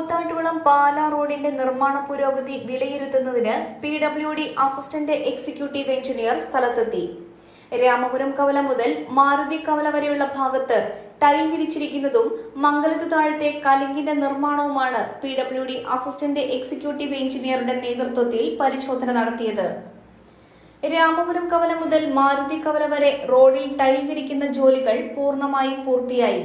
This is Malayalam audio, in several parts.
കൂത്താട്ടുകുളം പാലാ റോഡിന്റെ നിർമ്മാണ പുരോഗതി വിലയിരുത്തുന്നതിന് P W D assistant executive engineer സ്ഥലത്തെത്തി. രാമപുരം കവല മുതൽ മാരുതി കവല വരെയുള്ള ഭാഗത്ത് ടൈൽ വിരിച്ചിരിക്കുന്നതും മംഗലത്തു താഴത്തെ കലിങ്കിന്റെ നിർമ്മാണവുമാണ് P W D assistant executive എഞ്ചിനീയറുടെ നേതൃത്വത്തിൽ പരിശോധന നടത്തിയത്. രാമപുരം കവല മുതൽ മാരുതി കവല വരെ റോഡിൽ ടൈൽ വിരിക്കുന്ന ജോലികൾ പൂർണമായും പൂർത്തിയായി.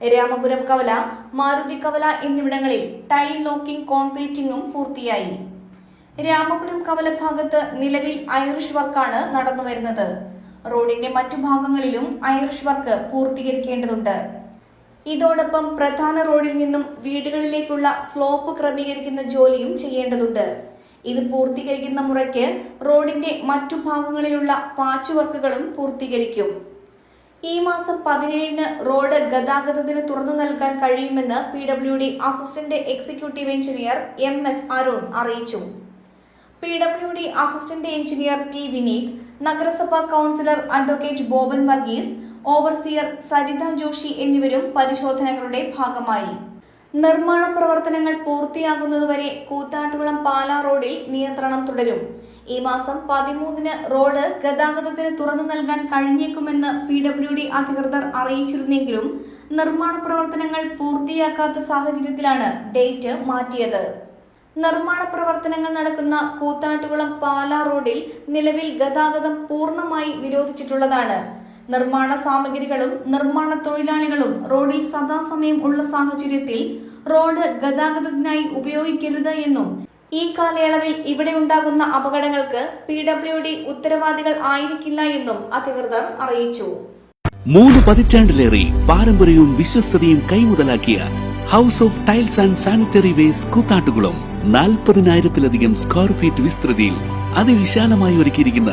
രാമപുരം കവല മാരുതി കവല എന്നിവിടങ്ങളിൽ ടൈൽ ലോക്കിംഗ് കോൺക്രീറ്റിംഗും പൂർത്തിയായി. രാമപുരം കവല ഭാഗത്ത് നിലവിൽ ഐറിഷ് വർക്കാണ് നടന്നുവരുന്നത് റോഡിന്റെ മറ്റു ഭാഗങ്ങളിലും ഐറിഷ് വർക്ക് പൂർത്തീകരിക്കേണ്ടതുണ്ട്. ഇതോടൊപ്പം പ്രധാന റോഡിൽ നിന്നും വീടുകളിലേക്കുള്ള സ്ലോപ്പ് ക്രമീകരിക്കുന്ന ജോലിയും ചെയ്യേണ്ടതുണ്ട്. ഇത് പൂർത്തീകരിക്കുന്ന മുറയ്ക്ക് റോഡിന്റെ മറ്റു ഭാഗങ്ങളിലുള്ള പാച്ച് വർക്കുകളും പൂർത്തീകരിക്കും. ഈ മാസം പതിനേഴിന് റോഡ് ഗതാഗതത്തിന് തുറന്നു നൽകാൻ കഴിയുമെന്ന് P W D assistant executive engineer M S Arun അറിയിച്ചു. P W D assistant engineer T Vineeth നഗരസഭാ councillor advocate Boban Varghese overseer Saritha Joshi എന്നിവരും പരിശോധനകളുടെ ഭാഗമായി. നിർമ്മാണ പ്രവർത്തനങ്ങൾ പൂർത്തിയാകുന്നതുവരെ കൂത്താട്ടുകുളം പാലാ റോഡിൽ നിയന്ത്രണം തുടരും. ഈ മാസം പതിമൂന്നിന് റോഡ് ഗതാഗതത്തിന് തുറന്നു നൽകാൻ കഴിഞ്ഞേക്കുമെന്ന് പി ഡബ്ല്യു ഡി അധികൃതർ അറിയിച്ചിരുന്നെങ്കിലും നിർമ്മാണ പ്രവർത്തനങ്ങൾ പൂർത്തിയാക്കാത്ത സാഹചര്യത്തിലാണ് ഡേറ്റ് മാറ്റിയത്. നിർമ്മാണ പ്രവർത്തനങ്ങൾ നടക്കുന്ന കൂത്താട്ടുകുളം പാലാ റോഡിൽ നിലവിൽ ഗതാഗതം പൂർണമായി നിരോധിച്ചിട്ടുള്ളതാണ്. നിർമ്മാണ സാമഗ്രികളും നിർമ്മാണ തൊഴിലാളികളും റോഡിൽ സദാസമയം ഉള്ള സാഹചര്യത്തിൽ റോഡ് ഗതാഗതത്തിനായി ഉപയോഗിക്കരുത് എന്നും ഈ കാലയളവിൽ ഇവിടെ ഉണ്ടാകുന്ന അപകടങ്ങൾക്ക് പി ഡബ്ല്യു ഡി ഉത്തരവാദികൾ ആയിരിക്കില്ല എന്നും അധികൃതർ അറിയിച്ചു. മൂന്ന് പതിറ്റാണ്ടിലേറെ പാരമ്പര്യവും വിശ്വസ്തതയും കൈമുതലാക്കിയ house of tiles and sanitary waste കൂത്താട്ടുകളും നാൽപ്പതിനായിരത്തിലധികം സ്ക്വയർ ഫീറ്റ് വിസ്തൃതിയിൽ അതിവിശാലമായി ഒരുക്കിയിരിക്കുന്ന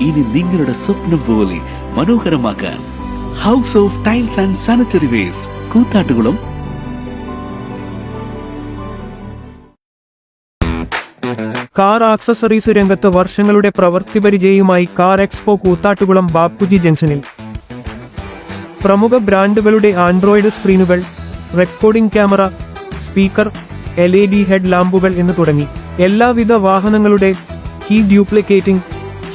ഇനി നിങ്ങളുടെ സ്വപ്നം പോലെ മനോഹരമാക്കാൻ house of tiles and sanitary wares Koothattukulam. Car accessories രംഗത്ത് വർഷങ്ങളുടെ പ്രവൃത്തി പരിചയവുമായി കാർ എക്സ്പോ കൂത്താട്ടുകുളം ബാപ്പുജി ജംഗ്ഷനിൽ. പ്രമുഖ ബ്രാൻഡുകളുടെ android സ്ക്രീനുകൾ recording camera speaker L E D head ലാമ്പുകൾ എന്ന് തുടങ്ങി. എല്ലാവിധ വാഹനങ്ങളുടെ key duplicating